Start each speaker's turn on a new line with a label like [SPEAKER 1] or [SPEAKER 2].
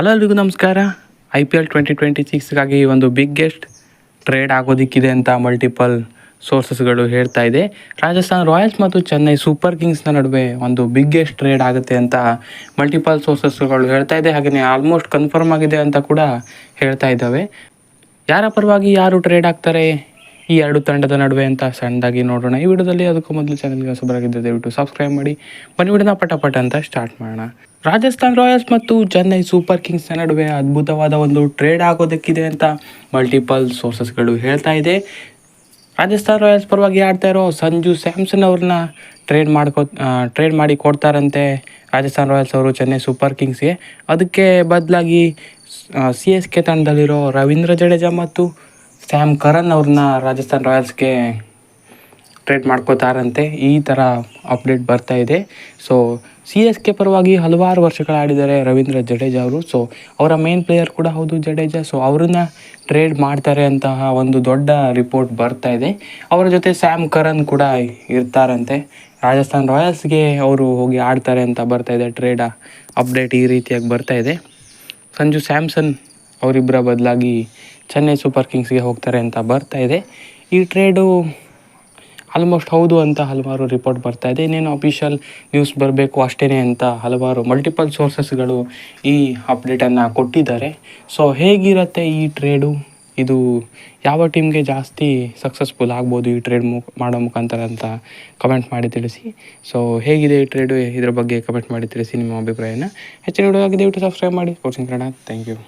[SPEAKER 1] Hello ಎಲ್ರಿಗೂ ನಮಸ್ಕಾರ. I P L twenty twenty ಸಿಕ್ಸ್ಗಾಗಿ ಒಂದು ಬಿಗ್ಗೆಸ್ಟ್ ಟ್ರೇಡ್ ಆಗೋದಿಕ್ಕಿದೆ ಅಂತ ಮಲ್ಟಿಪಲ್ ಸೋರ್ಸಸ್ಗಳು ಹೇಳ್ತಾ ಇದೆ. ರಾಜಸ್ಥಾನ್ ರಾಯಲ್ಸ್ ಮತ್ತು ಚೆನ್ನೈ ಸೂಪರ್ ಕಿಂಗ್ಸ್ನ ನಡುವೆ ಒಂದು ಬಿಗ್ಗೆಸ್ಟ್ ಟ್ರೇಡ್ ಆಗುತ್ತೆ ಅಂತ ಮಲ್ಟಿಪಲ್ ಸೋರ್ಸಸ್ಗಳು ಹೇಳ್ತಾ ಇದೆ. ಹಾಗೆಯೇ ಆಲ್ಮೋಸ್ಟ್ ಕನ್ಫರ್ಮ್ ಆಗಿದೆ ಅಂತ ಕೂಡ ಹೇಳ್ತಾ ಇದ್ದಾವೆ. ಯಾರ ಪರವಾಗಿ ಯಾರು ಟ್ರೇಡ್ ಆಗ್ತಾರೆ? ಈ ಎರಡು ತಂಡದ ನಡುವೆ ಅಂತ ಸಣ್ಣದಾಗಿ ನೋಡೋಣ. ಈ ವಿಡಿಯೋದಲ್ಲಿ ಅದಕ್ಕೂ ಮೊದಲು ಚಾನಲ್ಗೆ ಹೊಸಬರಾಗಿದ್ದರೆ ದಯವಿಟ್ಟು ಸಬ್ಸ್ಕ್ರೈಬ್ ಮಾಡಿ. ಬನ್ನಿ ವಿಡಿಯೋನ ಪಟಪಟ ಪಟ ಅಂತ ಸ್ಟಾರ್ಟ್ ಮಾಡೋಣ. ರಾಜಸ್ಥಾನ್ ರಾಯಲ್ಸ್ ಮತ್ತು ಚೆನ್ನೈ ಸೂಪರ್ ಕಿಂಗ್ಸ್ನ ನಡುವೆ ಅದ್ಭುತವಾದ ಒಂದು ಟ್ರೇಡ್ ಆಗೋದಕ್ಕಿದೆ ಅಂತ ಮಲ್ಟಿಪಲ್ ಸೋರ್ಸಸ್ಗಳು ಹೇಳ್ತಾ ಇದೆ. ರಾಜಸ್ಥಾನ್ ರಾಯಲ್ಸ್ ಪರವಾಗಿ ಆಡ್ತಾ ಇರೋ ಸಂಜು ಸ್ಯಾಮ್ಸನ್ ಅವ್ರನ್ನ ಟ್ರೇಡ್ ಮಾಡ್ಕೋ ಟ್ರೇಡ್ ಮಾಡಿ ಕೊಡ್ತಾರಂತೆ ರಾಜಸ್ಥಾನ್ ರಾಯಲ್ಸ್ ಅವರು ಚೆನ್ನೈ ಸೂಪರ್ ಕಿಂಗ್ಸ್ಗೆ. ಅದಕ್ಕೆ ಬದಲಾಗಿ ಸಿ ಎಸ್ ಕೆ ತಂಡದಲ್ಲಿರೋ ರವೀಂದ್ರ ಜಡೇಜಾ ಮತ್ತು ಸ್ಯಾಮ್ ಕರನ್ ಅವ್ರನ್ನ ರಾಜಸ್ಥಾನ್ ರಾಯಲ್ಸ್ಗೆ ಟ್ರೇಡ್ ಮಾಡ್ಕೋತಾರಂತೆ. ಈ ಥರ ಅಪ್ಡೇಟ್ ಬರ್ತಾ ಇದೆ. ಸೊ ಸಿ ಎಸ್ ಕೆ ಪರವಾಗಿ ಹಲವಾರು ವರ್ಷಗಳು ಆಡಿದ್ದಾರೆ ರವೀಂದ್ರ ಜಡೇಜಾ ಅವರು. ಸೊ ಅವರ ಮೇನ್ ಪ್ಲೇಯರ್ ಕೂಡ ಹೌದು ಜಡೇಜಾ. ಸೊ ಅವ್ರನ್ನ ಟ್ರೇಡ್ ಮಾಡ್ತಾರೆ ಅಂತಹ ಒಂದು ದೊಡ್ಡ ರಿಪೋರ್ಟ್ ಬರ್ತಾ ಇದೆ. ಅವರ ಜೊತೆ ಸ್ಯಾಮ್ ಕರನ್ ಕೂಡ ಇರ್ತಾರಂತೆ. ರಾಜಸ್ಥಾನ್ ರಾಯಲ್ಸ್ಗೆ ಅವರು ಹೋಗಿ ಆಡ್ತಾರೆ ಅಂತ ಬರ್ತಾ ಇದೆ. ಟ್ರೇಡ್ ಅಪ್ಡೇಟ್ ಈ ರೀತಿಯಾಗಿ ಬರ್ತಾ ಇದೆ. ಸಂಜು ಸ್ಯಾಮ್ಸನ್ ಅವರಿಬ್ಬರ ಬದಲಾಗಿ ಚೆನ್ನೈ ಸೂಪರ್ ಕಿಂಗ್ಸ್ಗೆ ಹೋಗ್ತಾರೆ ಅಂತ ಬರ್ತಾ ಇದೆ. ಈ ಟ್ರೇಡು ಆಲ್ಮೋಸ್ಟ್ ಹೌದು ಅಂತ ಹಲವಾರು ರಿಪೋರ್ಟ್ ಬರ್ತಾ ಇದೆ. ಇನ್ನೇನು ಅಫಿಷಿಯಲ್ ನ್ಯೂಸ್ ಬರಬೇಕು ಅಷ್ಟೇ ಅಂತ ಹಲವಾರು ಮಲ್ಟಿಪಲ್ ಸೋರ್ಸಸ್ಗಳು ಈ ಅಪ್ಡೇಟನ್ನು ಕೊಟ್ಟಿದ್ದಾರೆ. ಸೊ ಹೇಗಿರುತ್ತೆ ಈ ಟ್ರೇಡು ಇದು ಯಾವ ಟೀಮ್ಗೆ ಜಾಸ್ತಿ ಸಕ್ಸಸ್ಫುಲ್ ಆಗ್ಬೋದು ಈ ಟ್ರೇಡ್ ಮು, ಮಾಡೋ ಮುಖಾಂತರ ಅಂತ ಕಮೆಂಟ್ ಮಾಡಿ ತಿಳಿಸಿ. ಸೊ ಹೇಗಿದೆ ಈ ಟ್ರೇಡು ಇದ್ರ ಬಗ್ಗೆ ಕಮೆಂಟ್ ಮಾಡಿ ತಿಳಿಸಿ ನಿಮ್ಮ ಅಭಿಪ್ರಾಯನ. ಹೆಚ್ಚಿನ ವಿಡಿಯೋ ಆಗಿದೆ ದಯವಿಟ್ಟು ಸಬ್ಸ್ಕ್ರೈಬ್ ಮಾಡಿ. Coaching Kannada thank you